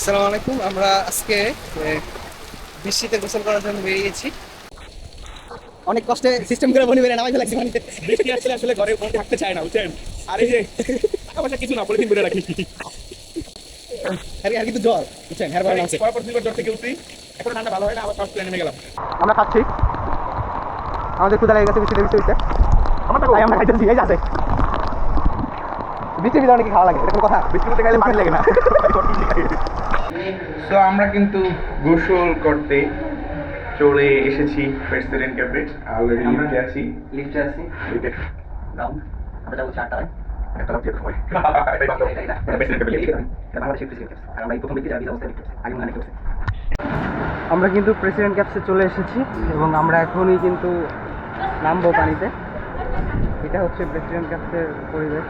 আসসালামু আলাইকুম। আমরা আজকে বৃষ্টিতে গোসল করার জন্য বেরিয়েছি। অনেক কষ্টে সিস্টেম করে বনি বেরিয়ে নামাই ফেলাইছি পানিতে বৃষ্টি আসলে আসলে ঘরে মন থাকতে চায় না বুঝছেন? আর এই যে পয়সা কিছু না পলিথিন বেড়ে রাখি। আর আর কিন্তু জ্বর বুঝছেন? হ্যাঁ ভালো লাগছে পরপর দুবার জ্বর থেকে উঠছি এখন ঠান্ডা ভালো হয় না আবার ফার্স্ট প্লেনে গেলাম। আমরা খাচ্ছি। আমাদের ক্ষুদা লেগে গেছে বৃষ্টিতে বৃষ্টি। আমার তাই আমরা খাইতেছি এই আছে। বৃষ্টির ভিতরে নাকি খাওয়া লাগে এরকম কথা। বৃষ্টি করতে গেলে পানি লাগে না। তো আমরা কিন্তু গোসল করতে চলে এসেছি প্রেসিডেন্ট ক্যাফে অলরেডি লিফটে আছি। লিফটে আছি। লিফটে দাম আমরা যাব চারটায় একটা লাভ সময় এটাই ভালো এটাই না। প্রেসিডেন্ট ক্যাফে লিফটে বাংলাদেশের প্রেসিডেন্ট আর আমরা এই প্রথম ব্যক্তি যারা ভিসা লিফটে আগে মনে করছে আমরা কিন্তু প্রেসিডেন্ট ক্যাপসে চলে এসেছি এবং আমরা এখনই কিন্তু নামবো পানিতে। এটা হচ্ছে প্রেসিডেন্ট ক্যাপসের পরিবেশ।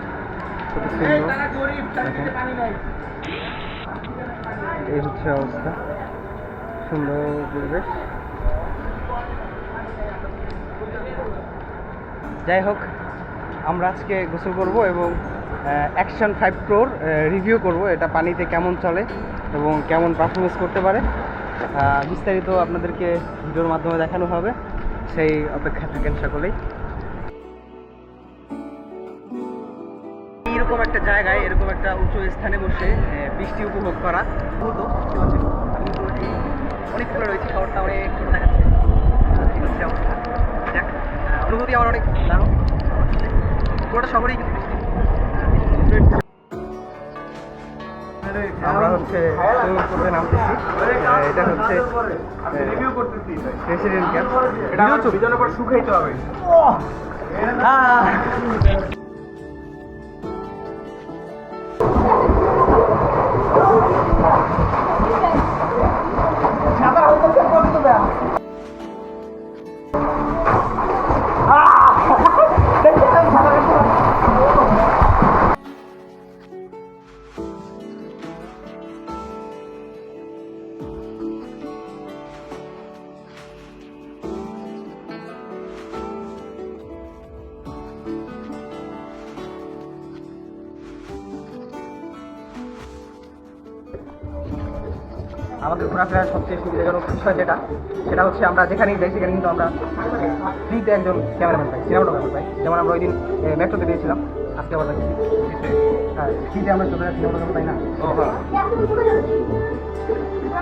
খুব সুন্দর। এই হচ্ছে অবস্থা। সুন্দর পরিবেশ। যাই হোক, আমরা আজকে গোসল করব এবং অ্যাকশন ফাইভ প্রোর রিভিউ করব এটা পানিতে কেমন চলে এবং কেমন পারফরমেন্স করতে পারে। বিস্তারিত আপনাদেরকে ভিডিওর মাধ্যমে দেখানো হবে। সেই অপেক্ষা থাকেন সকলেই। এরকম একটা জায়গায় এরকম একটা উঁচু স্থানে বসে বৃষ্টি উপভোগ করা হতো দেখতে পাচ্ছেন। আমি কিন্তু এই অনেক ভালো রয়েছে শহরটা অনেক ছোট দেখাচ্ছে। আহ, এই হচ্ছে অবস্থা যাক অনুভূতি আমার অনেক দারুণ। পুরোটা শহরেই কিন্তু বৃষ্টি। আমরা হচ্ছে সুইমিং পুলে নামতেছি এটা হচ্ছে রিভিউ করতেছি প্রেসিডেন্ট ক্যাম্প এটা বিজনের পর শুকাইতে হবে আমাদের ঘোরাফেরার সবচেয়ে সুবিধাজনক বিষয় যেটা সেটা হচ্ছে আমরা যেখানেই যাই সেখানে কিন্তু আমরা ফ্রিতে একজন ক্যামেরাম্যান পাই সিনেমাটোগ্রাফার পাই। যেমন আমরা ওই দিন মেট্রোতে দিয়েছিলাম আজকে আবার হ্যাঁ ফ্রিতে আমরা ছোটো সিনেমাটোগ্রাফার পাই না?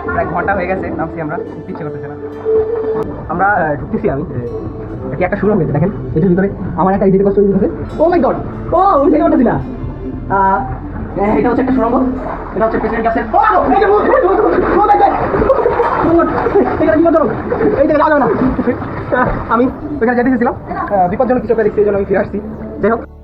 প্রায় ঘণ্টা হয়ে গেছে নামছি আমরা ইচ্ছে করতেছে না। আমরা ঢুকতেছি আমি কি একটা শুরু হয়েছে দেখেন এটার ভিতরে আমার একটা ইডিতে কষ্ট হয়েছে ও মাই গড ও গেল না। আহ, এটা হচ্ছে একটা সুরঙ্গ এটা হচ্ছে প্রেসিডেন্ট আহ, আমি ওইখানে যেতে চেয়েছিলাম বিপজ্জনক কিছু দেখছি এই জন্য আমি ফিরে আসছি যাই হোক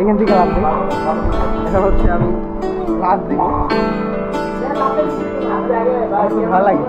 এখান থেকে লাভ দিই এটা হচ্ছে আমি লাভ দিব ভালো লাগে।